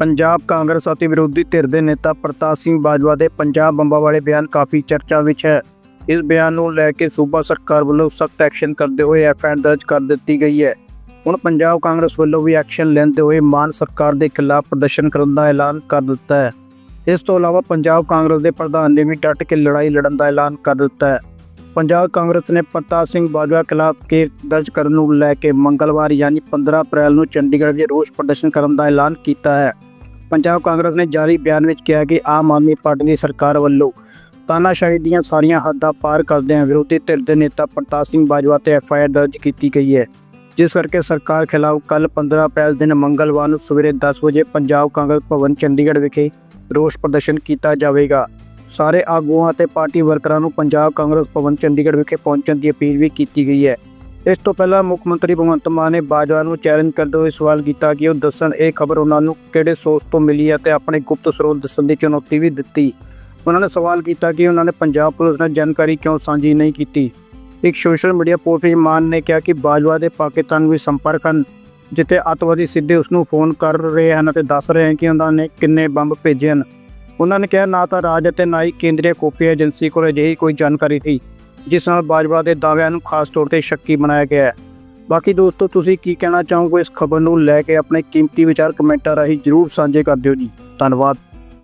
ਪੰਜਾਬ ਕਾਂਗਰਸ ਅਤੇ ਵਿਰੋਧੀ ਧਿਰ ਦੇ ਨੇਤਾ ਪ੍ਰਤਾਪ ਸਿੰਘ ਬਾਜਵਾ ਦੇ ਪੰਜਾਬ ਬੰਬਾਂ ਵਾਲੇ ਬਿਆਨ ਕਾਫੀ ਚਰਚਾ ਵਿੱਚ ਹੈ। ਇਸ ਬਿਆਨ ਨੂੰ ਲੈ ਕੇ ਸੂਬਾ ਸਰਕਾਰ ਵੱਲੋਂ ਸਖਤ ਐਕਸ਼ਨ ਕਰਦੇ ਹੋਏ ਐਫਆਈਆਰ ਦਰਜ ਕਰ ਦਿੱਤੀ ਗਈ ਹੈ। ਹੁਣ ਪੰਜਾਬ ਕਾਂਗਰਸ ਵੱਲੋਂ ਵੀ ਐਕਸ਼ਨ ਲੈਂਦੇ ਹੋਏ ਮਾਨ ਸਰਕਾਰ ਦੇ ਖਿਲਾਫ ਪ੍ਰਦਰਸ਼ਨ ਕਰਨ ਦਾ ਐਲਾਨ ਕਰ ਦਿੱਤਾ ਹੈ। ਇਸ ਤੋਂ ਇਲਾਵਾ ਪੰਜਾਬ ਕਾਂਗਰਸ ਦੇ ਪ੍ਰਧਾਨ ਨੇ ਵੀ ਡਟ ਕੇ ਲੜਾਈ ਲੜਨ ਦਾ ਐਲਾਨ ਕਰ ਦਿੱਤਾ ਹੈ। ਪੰਜਾਬ ਕਾਂਗਰਸ ਨੇ ਪ੍ਰਤਾਪ ਸਿੰਘ ਬਾਜਵਾ ਖਿਲਾਫ ਕੇਸ ਦਰਜ ਕਰਨ ਨੂੰ ਲੈ ਕੇ ਮੰਗਲਵਾਰ ਯਾਨੀ 15 ਅਪ੍ਰੈਲ ਨੂੰ ਚੰਡੀਗੜ੍ਹ ਵਿੱਚ ਰੋਸ ਪ੍ਰਦਰਸ਼ਨ ਕਰਨ ਦਾ ਐਲਾਨ ਕੀਤਾ ਹੈ। ਪੰਜਾਬ ਕਾਂਗਰਸ ਨੇ ਜਾਰੀ ਬਿਆਨ ਵਿੱਚ ਕਿਹਾ ਕਿ ਆਮ ਆਦਮੀ ਪਾਰਟੀ ਦੀ ਸਰਕਾਰ ਵੱਲੋਂ ਤਾਨਾਸ਼ਾਹੀ ਦੀਆਂ ਸਾਰੀਆਂ ਹੱਦਾਂ ਪਾਰ ਕਰਦਿਆਂ ਵਿਰੋਧੀ ਧਿਰ ਦੇ ਨੇਤਾ ਪ੍ਰਤਾਪ ਸਿੰਘ ਬਾਜਵਾ ਤੇ ਐਫਆਈਆਰ ਦਰਜ ਕੀਤੀ ਗਈ ਹੈ। ਜਿਸ ਕਰਕੇ ਸਰਕਾਰ ਖਿਲਾਫ ਕੱਲ 15 ਅਪ੍ਰੈਲ ਦਿਨ ਮੰਗਲਵਾਰ ਨੂੰ ਸਵੇਰੇ 10 ਵਜੇ ਪੰਜਾਬ ਕਾਂਗਰਸ ਭਵਨ ਚੰਡੀਗੜ੍ਹ ਵਿਖੇ ਰੋਸ ਪ੍ਰਦਰਸ਼ਨ ਕੀਤਾ ਜਾਵੇਗਾ। ਸਾਰੇ ਆਗੂਆਂ ਅਤੇ ਪਾਰਟੀ ਵਰਕਰਾਂ ਨੂੰ ਪੰਜਾਬ ਕਾਂਗਰਸ ਭਵਨ ਚੰਡੀਗੜ੍ਹ ਵਿਖੇ ਪਹੁੰਚਣ ਦੀ ਅਪੀਲ ਵੀ ਕੀਤੀ ਗਈ ਹੈ। ਇਸ ਤੋਂ ਪਹਿਲਾਂ ਮੁੱਖ ਮੰਤਰੀ ਭਗਵੰਤ ਮਾਨ ਨੇ ਬਾਜਵਾ ਨੂੰ ਚੈਲੰਜ ਕਰਦੇ ਹੋਏ ਸਵਾਲ ਕੀਤਾ ਕਿ ਉਹ ਦੱਸਣ ਇਹ ਖਬਰ ਉਹਨਾਂ ਨੂੰ ਕਿਹੜੇ ਸੋਰਸ ਤੋਂ ਮਿਲੀ ਹੈ ਤੇ ਆਪਣੇ ਗੁਪਤ ਸਰੋਤ ਦੱਸਣ ਦੀ ਚੁਣੌਤੀ ਵੀ ਦਿੱਤੀ। ਉਹਨਾਂ ਨੇ ਸਵਾਲ ਕੀਤਾ ਕਿ ਉਹਨਾਂ ਨੇ ਪੰਜਾਬ ਪੁਲਿਸ ਨਾਲ ਜਾਣਕਾਰੀ ਕਿਉਂ ਸਾਂਝੀ ਨਹੀਂ ਕੀਤੀ। ਇੱਕ ਸੋਸ਼ਲ ਮੀਡੀਆ ਪੋਸਟ ਵਿੱਚ ਮਾਨ ਨੇ ਕਿਹਾ ਕਿ ਬਾਜਵਾ ਦੇ ਪਾਕਿਸਤਾਨ ਵਿੱਚ ਸੰਪਰਕ ਹਨ, ਜਿੱਥੇ ਅੱਤਵਾਦੀ ਸਿੱਧੇ ਉਸ ਨੂੰ ਫੋਨ ਕਰ ਰਹੇ ਹਨ ਅਤੇ ਦੱਸ ਰਹੇ ਹਨ ਕਿ ਉਹਨਾਂ ਨੇ ਕਿੰਨੇ ਬੰਬ ਭੇਜੇ ਹਨ। ਉਹਨਾਂ ਨੇ ਕਿਹਾ, ਨਾ ਤਾਂ ਰਾਜ ਅਤੇ ਨਾ ਹੀ ਕੇਂਦਰੀ ਖੁਫੀਆ ਏਜੰਸੀ ਕੋਲ ਅਜਿਹੀ ਕੋਈ ਜਾਣਕਾਰੀ ਸੀ ਜਿਸ ਨਾਲ ਬਾਜਵਾ ਦੇ ਦਾਅਵਿਆਂ ਨੂੰ ਖਾਸ ਤੌਰ ਤੇ ਸ਼ੱਕੀ ਬਣਾਇਆ ਗਿਆ ਹੈ। ਬਾਕੀ ਦੋਸਤੋ, ਤੁਸੀਂ ਕੀ ਕਹਿਣਾ ਚਾਹੋਗੇ? ਇਸ ਖਬਰ ਨੂੰ ਲੈ ਕੇ ਆਪਣੇ ਕੀਮਤੀ ਵਿਚਾਰ ਕਮੈਂਟਾਂ ਰਾਹੀਂ ਜਰੂਰ ਸਾਂਝੇ ਕਰ ਦਿਓ ਜੀ। ਧੰਨਵਾਦ।